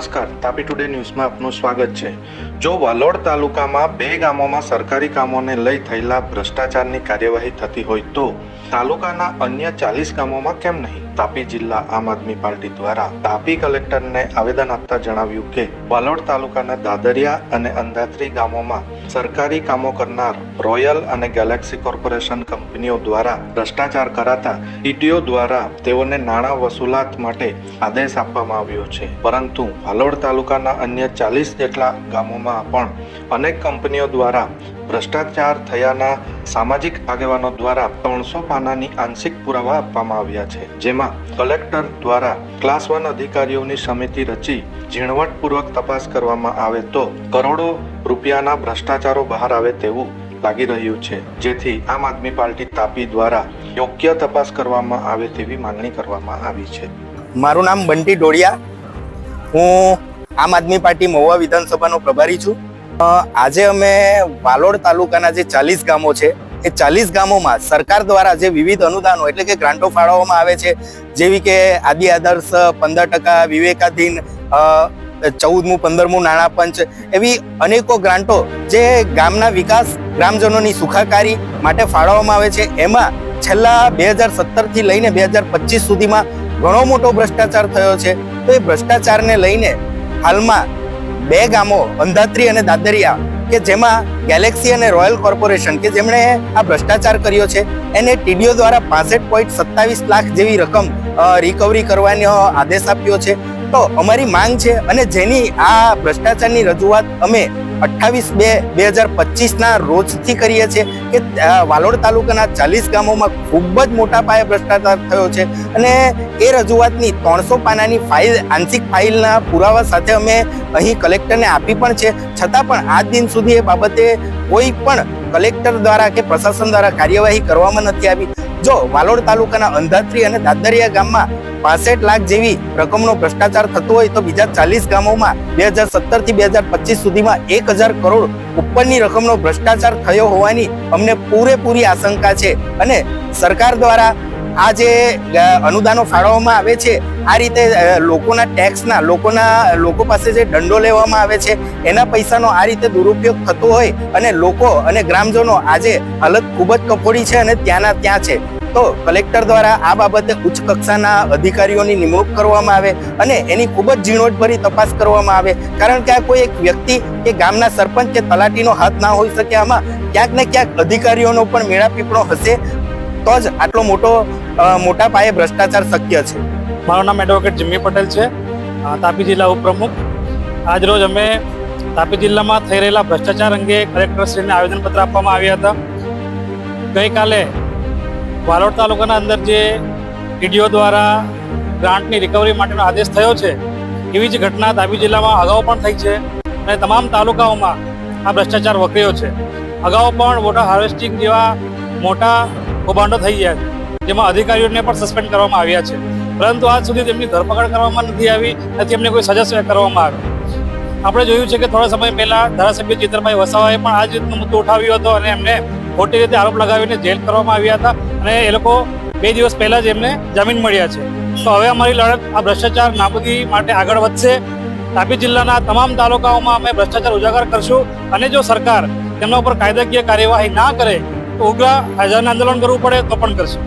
નમસ્કાર, તાપી ટુડે ન્યૂઝમાં આપનું સ્વાગત છે. જો વાલોડ તાલુકામાં બે ગામોમાં સરકારી કામોને લઈ થયેલા ભ્રષ્ટાચારની કાર્યવાહી થતી હોય તો તાલુકાના અન્ય ચાલીસ ગામોમાં કેમ નહીં? તાપી જિલ્લા આમ આદમી પાર્ટી દ્વારા તાપી કલેક્ટરને આવેદન આપતા જણાવ્યું કે, વાલોડ તાલુકાના દાદરિયા અને અંધાત્રી ગામોમાં સરકારી કામો કરનાર રોયલ અને ગેલેક્સી કોર્પોરેશન કંપનીઓ દ્વારા ભ્રષ્ટાચાર કરાતા ઈટીઓ દ્વારા તેઓને નાણાં વસૂલાત માટે આદેશ આપવામાં આવ્યો છે. પરંતુ હાલોડ તાલુકાના અન્ય ચાલીસ જેટલા ગામોમાં પણ અનેક કંપનીઓ દ્વારા ભ્રષ્ટાચાર થયાના સામાજિક આગેવાનો દ્વારા ત્રણસો પાનાની આંશિક પુરાવા આપવામાં આવ્યા છે. જેમાં કલેક્ટર દ્વારા ક્લાસ વન અધિકારીઓની સમિતિ રચી ઝીણવટપૂર્વક તપાસ કરવામાં આવે તો કરોડો રૂપિયાના ભ્રષ્ટાચારો બહાર આવે તેવું લાગી રહ્યું છે. જેથી આમ આદમી પાર્ટી તાપી દ્વારા યોગ્ય તપાસ કરવામાં આવે તેવી માંગણી કરવામાં આવી છે. મારું નામ બંટી ડોડિયા હું આમ આદમી પાર્ટી મહુવા વિધાનસભાનો પ્રભારી છું. આજે અમે વાલોડ તાલુકાના જે ચાલીસ ગામો છે, એ ચાલીસ ગામોમાં સરકાર દ્વારા જે વિવિધ અનુદાનો એટલે કે ગ્રાન્ટો ફાળવવામાં આવે છે, જેવી કે આદિ આદર્શ, પંદર ટકા, વિવેકાધીન ચૌદમું, પંદરમું, નાણાં પંચ, એવી અનેકો ગ્રાન્ટો જે ગામના વિકાસ ગ્રામજનોની સુખાકારી માટે ફાળવવામાં આવે છે. એમાં છેલ્લા બે હજાર સત્તરથી લઈને બે હજાર પચીસ સુધીમાં ઘણો મોટો ભ્રષ્ટાચાર થયો છે. તો એ ભ્રષ્ટાચારને લઈને હાલમાં બે ગામો, અંધાત્રી અને દાદરિયા, કે જેમાં ગેલેક્સી અને રોયલ કોર્પોરેશન કે જેમણે આ ભ્રષ્ટાચાર કર્યો છે, એને ટીડીઓ દ્વારા પાસઠ પોઈન્ટ સત્તાવીસ લાખ જેવી રકમ રિકવરી કરવાનો આદેશ આપ્યો છે. તો અમારી માંગ છે, અને જેની આ ભ્રષ્ટાચારની રજૂઆત અમે અઠ્ઠાવીસ બે બે હજાર પચીસના રોજથી કરીએ છીએ કે વાલોડ તાલુકાના ચાલીસ ગામોમાં ખૂબ જ મોટા પાયે ભ્રષ્ટાચાર થયો છે. અને એ રજૂઆતની ત્રણસો પાનાની ફાઇલ, આંશિક ફાઇલના પુરાવા સાથે અમે અહીં કલેક્ટરને આપી પણ છે. છતાં પણ આજ દિન સુધી એ બાબતે કોઈ પણ કલેક્ટર દ્વારા કે પ્રશાસન દ્વારા કાર્યવાહી કરવામાં નથી આવી. જો વાલોડ તાલુકાના અંધાત્રી અને દાદરિયા ગામમાં પાસઠ લાખ જેવી રકમનો ભ્રષ્ટાચાર થતો હોય તો બીજા ચાલીસ ગામોમાં બે હજાર સત્તરથી બે હજાર પચીસ સુધીમાં એક હજાર કરોડ ઉપરની રકમનો ભ્રષ્ટાચાર થયો હોવાની અમને પૂરેપૂરી આશંકા છે. અને સરકાર દ્વારા આ જે અનુદાનો ફાળવવામાં આવે છે, આ રીતે લોકોના ટેક્સના, લોકોના, લોકો પાસે જે દંડો લેવામાં આવે છે, એના પૈસાનો આ રીતે દુરુપયોગ થતો હોય અને લોકો અને ગ્રામજનો આજે હાલત ખૂબ જ કફોડી છે અને ત્યાંના ત્યાં છે. તો કલેક્ટર દ્વારા આ બાબતે ઉચ્ચ કક્ષાના અધિકારીઓની નિમણૂક કરવામાં આવે અને એની ખૂબ જ ઝીણવટભરી તપાસ કરવામાં આવે. કારણ કે આ કોઈ એક વ્યક્તિ કે ગામના સરપંચ કે તલાટીનો હાથ ના હોઈ શકે આમાં ક્યાંક ને ક્યાંક અધિકારીઓનો પણ મેળાપીપળો હશે તો જ આટલો મોટો મોટા પાયે ભ્રષ્ટાચાર શક્ય છે. મારું નામ એડવોકેટ જિમ્મી પટેલ છે. તાપી જિલ્લા ઉપપ્રમુખ. આજરોજ અમે તાપી જિલ્લામાં થઈ રહેલા ભ્રષ્ટાચાર અંગે કલેક્ટરશ્રીને આવેદનપત્ર આપવામાં આવ્યા હતા. ગઈકાલે વાલોડ તાલુકાના અંદર જે ટીડીઓ દ્વારા ગ્રાન્ટની રિકવરી માટેનો આદેશ થયો છે, એવી જ ઘટના તાપી જિલ્લામાં અગાઉ પણ થઈ છે અને તમામ તાલુકાઓમાં આ ભ્રષ્ટાચાર વકર્યો છે. અગાઉ પણ વોટર હાર્વેસ્ટિંગ જેવા મોટા કૌભાંડો થઈ ગયા છે, જેમાં અધિકારીઓને પણ સસ્પેન્ડ કરવામાં આવ્યા છે. પરંતુ આજ સુધી તેમની ધરપકડ કરવામાં નથી આવી નથી એમને કોઈ સજા કરવામાં આવી આપણે જોયું છે કે થોડા સમય પહેલા ધારાસભ્ય ચિત્રભાઈ વસાવાએ પણ આ જ રીતનો મુદ્દો ઉઠાવ્યો હતો અને એમને ખોટી રીતે આરોપ લગાવીને જેલ કરવામાં આવ્યા હતા અને એ લોકો બે દિવસ પહેલા જ એમને જામીન મળ્યા છે. તો હવે અમારી લડત, આ ભ્રષ્ટાચાર નાબૂદી માટે આગળ વધશે. તાપી જિલ્લાના તમામ તાલુકાઓમાં અમે ભ્રષ્ટાચાર ઉજાગર કરશું અને જો સરકાર તેમના ઉપર કાયદાકીય કાર્યવાહી ના કરે, તો ઉગ્ર હજારને આંદોલન કરવું પડે તો પણ કરશું.